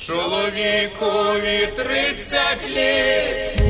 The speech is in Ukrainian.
Чоловікові тридцять літ,